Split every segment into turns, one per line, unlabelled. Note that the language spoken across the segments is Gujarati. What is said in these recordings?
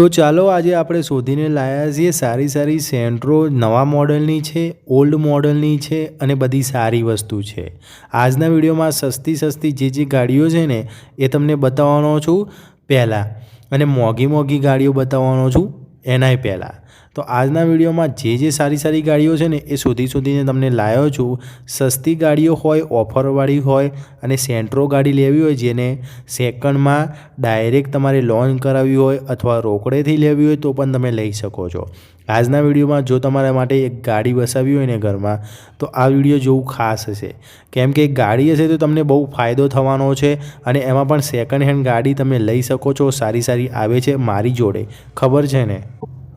તો ચાલો આજે આપણે શોધીને લાવ્યા છીએ સારી સારી સેન્ટ્રો નવા મોડલની છે, ઓલ્ડ મોડલની છે અને બધી સારી વસ્તુ છે. આજના વિડીયોમાં સસ્તી સસ્તી જે જે ગાડીઓ છે ને, એ તમને બતાવવાનો છું પહેલાં. અને મોંઘી મોંઘી ગાડીઓ બતાવવાનો છું એનાય પહેલાં. તો આજના વિડીયોમાં જે જે સારી સારી ગાડીઓ છે ને એ શોધી શોધીને તમને લાવ્યો છું. સસ્તી ગાડીઓ હોય, ઓફરવાળી હોય અને સેન્ટ્રો ગાડી લેવી હોય જેને સેકન્ડમાં ડાયરેક્ટ તમારે લોન કરાવવી હોય અથવા રોકડેથી લેવી હોય તો પણ તમે લઈ શકો છો. આજના વિડીયોમાં જો તમારા માટે એક ગાડી વસાવી હોય ને ઘરમાં, તો આ વીડિયો જોવું ખાસ હશે. કેમ કે ગાડી હશે તો તમને બહુ ફાયદો થવાનો છે અને એમાં પણ સેકન્ડ હેન્ડ ગાડી તમે લઈ શકો છો. સારી સારી આવે છે મારી જોડે. ખબર છે ને?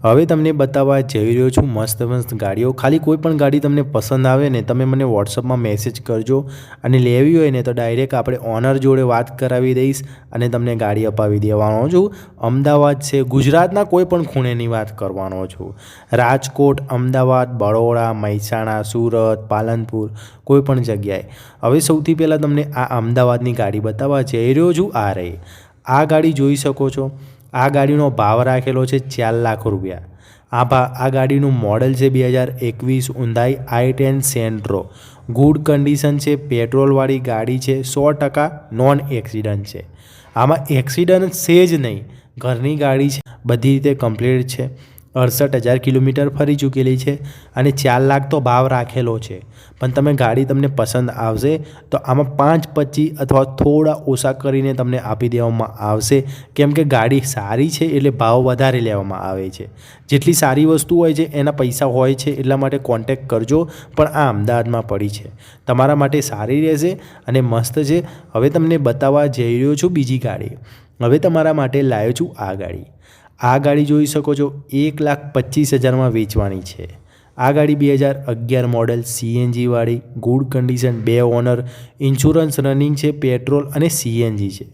હવે તમને બતાવવા જઈ રહ્યો છું મસ્ત મસ્ત ગાડીઓ. ખાલી કોઈ પણ ગાડી તમને પસંદ આવે ને તમે મને વોટ્સઅપમાં મેસેજ કરજો અને લેવી હોય ને તો ડાયરેક્ટ આપણે ઓનર જોડે વાત કરાવી દઈશ અને તમને ગાડી અપાવી દેવાનો છું. અમદાવાદ છે, ગુજરાતના કોઈ પણ ખૂણેની વાત કરવાનો છું. રાજકોટ, અમદાવાદ, બરોડા, મહેસાણા, સુરત, પાલનપુર, કોઈ પણ જગ્યાએ. હવે સૌથી પહેલાં તમને આ અમદાવાદની ગાડી બતાવવા જઈ રહ્યો છું આ રહી આ ગાડી જોઈ શકો છો. આ ગાડીનો ભાવ રાખેલો છે ચાર લાખ રૂપિયા. આ ભા આ ગાડીનું મોડલ છે બે હજાર એકવીસ Hyundai i ten Santro good condition છે પેટ્રોલવાળી ગાડી છે, સો ટકા નોન એક્સિડન્ટ છે. આમાં એક્સિડન્ટ છે જ નહીં, ઘરની ગાડી છે, બધી રીતે કમ્પ્લીટ છે. અડસઠ હજાર કિલોમીટર ફરી ચૂકેલી છે અને ચાર લાખ તો ભાવ રાખેલો છે. પણ તમે ગાડી તમને પસંદ આવશે તો આમાં પાંચ પચીસ અથવા થોડા ઓછા કરીને તમને આપી દેવામાં આવશે. કેમ કે ગાડી સારી છે એટલે ભાવ વધારે લેવામાં આવે છે. જેટલી સારી વસ્તુ હોય છે એના પૈસા હોય છે એટલા માટે કોન્ટેક કરજો, પણ આ અમદાવાદમાં પડી છે. તમારા માટે સારી રહેશે અને મસ્ત છે. હવે તમને બતાવવા જઈ રહ્યો છું બીજી ગાડી. હવે તમારા માટે લાવ્યો છું આ ગાડી. આ ગાડી જોઈ શકો છો, એક લાખ પચીસ હજારમાં વેચવાની છે. આ ગાડી બે હજાર અગિયાર મોડલ સીએનજીવાળી ગુડ કન્ડિશન બે ઓનર ઇન્સ્યોરન્સ રનિંગ છે પેટ્રોલ અને સીએનજી છે.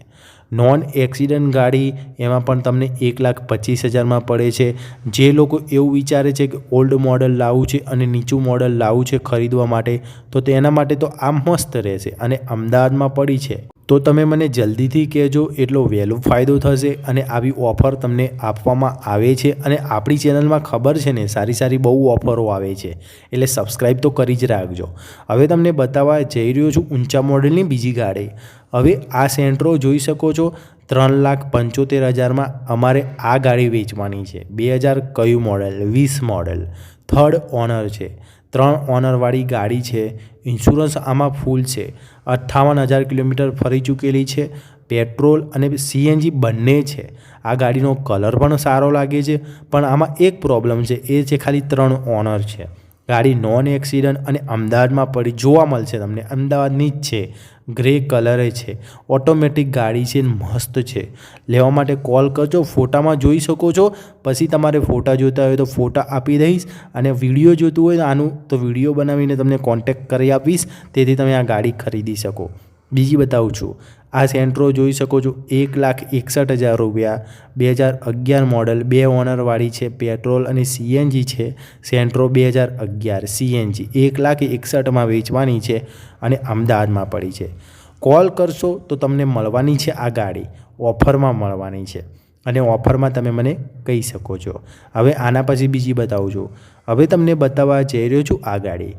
નોન એક્સિડન્ટ ગાડી, એમાં પણ તમને એક લાખ પચીસ હજારમાં પડે છે. જે લોકો એવું વિચારે છે કે ઓલ્ડ મોડલ લાવવું છે અને નીચું મોડલ લાવવું છે ખરીદવા માટે, તો તેના માટે તો આ મસ્ત રહેશે અને અમદાવાદમાં પડી છે. તો તમે મને જલ્દીથી કહેજો એટલો વહેલો ફાયદો થશે અને આવી ઓફર તમને આપવામાં આવે છે અને આપણી ચેનલમાં ખબર છે ને, સારી સારી બહુ ઓફરો આવે છે. એટલે સબસ્ક્રાઈબ તો કરી જ રાખજો. હવે તમને બતાવવા જઈ રહ્યો છું ઊંચા મોડલની બીજી ગાડી. હવે આ સેન્ટ્રો જોઈ શકો છો, ત્રણ લાખ પંચોતેર હજારમાં અમારે આ ગાડી વેચવાની છે. બે હજાર કયું મોડલ? વીસ મોડલ. થર્ડ ઓનર છે. ત્રણ ઓનરવાળી ગાડી છે. ઇન્સ્યોરન્સ આમાં ફૂલ છે. અઠ્ઠાવન હજાર કિલોમીટર ફરી ચૂકેલી છે. પેટ્રોલ અને સીએનજી બંને છે. આ ગાડીનો કલર પણ સારો લાગે છે. પણ આમાં એક પ્રોબ્લેમ છે. એ છે ખાલી ત્રણ ઓનર છે. ગાડી નોન એક્સિડન્ટ અને અમદાવાદમાં પડી જોવા મળશે તમને. અમદાવાદની જ છે. ગ્રે કલરે છે. ઓટોમેટિક ગાડી છે મસ્ત છે. લેવા માટે કોલ કરજો, ફોટામાં જોઈ શકો છો. પછી તમારે ફોટા જોતા હોય તો ફોટા આપી દઈશ અને વીડિયો જોતું હોય આનું, તો વીડિયો બનાવીને તમને કોન્ટેક્ટ કરી આપીશ. તેથી તમે આ ગાડી ખરીદી શકો. બીજી બતાવું છું. આ સેન્ટ્રો જોઈ શકો છો, એક લાખ એકસઠ હજાર રૂપિયા. બે હજાર અગિયાર મોડલ બે ઓનરવાળી છે, પેટ્રોલ અને સીએનજી છે. સેન્ટ્રો બે હજાર અગિયાર, સીએનજી, એક લાખ એકસઠમાં વેચવાની છે અને અમદાવાદમાં પડી છે. કોલ કરશો તો તમને મળવાની છે આ ગાડી, ઓફરમાં મળવાની છે અને ઓફરમાં તમે મને કહી શકો છો. હવે આના પછી બીજી બતાવું છું. હવે તમને બતાવવા જઈ રહ્યો છું આ ગાડી.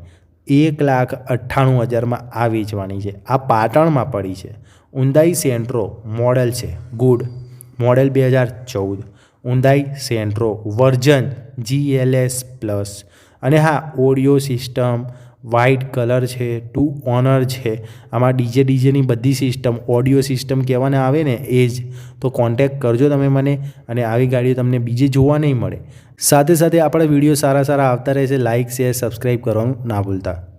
એક લાખ અઠ્ઠાણું હજારમાં આ વેચવાની છે. આ પાટણમાં પડી છે. ઉંદાઈ સેન્ટ્રો મોડેલ છે. ગુડ. મોડેલ બે હજાર ચૌદ. Hyundai Santro version GLS plus. અને હા, ઓડિયો સિસ્ટમ વ્હાઇટ કલર છે ટુ ઓનર છે. આમાં ડીજે ડીજેની બધી સિસ્ટમ ઓડિયો સિસ્ટમ કહેવાને આવે ને, એ જ. તો કોન્ટેક કરજો તમે મને, અને આવી ગાડીઓ તમને બીજે જોવા નહીં મળે. સાથે સાથે આપણા વીડિયો સારા સારા આવતા રહેશે. લાઇક શેર સબસ્ક્રાઈબ કરવાનું ના ભૂલતા.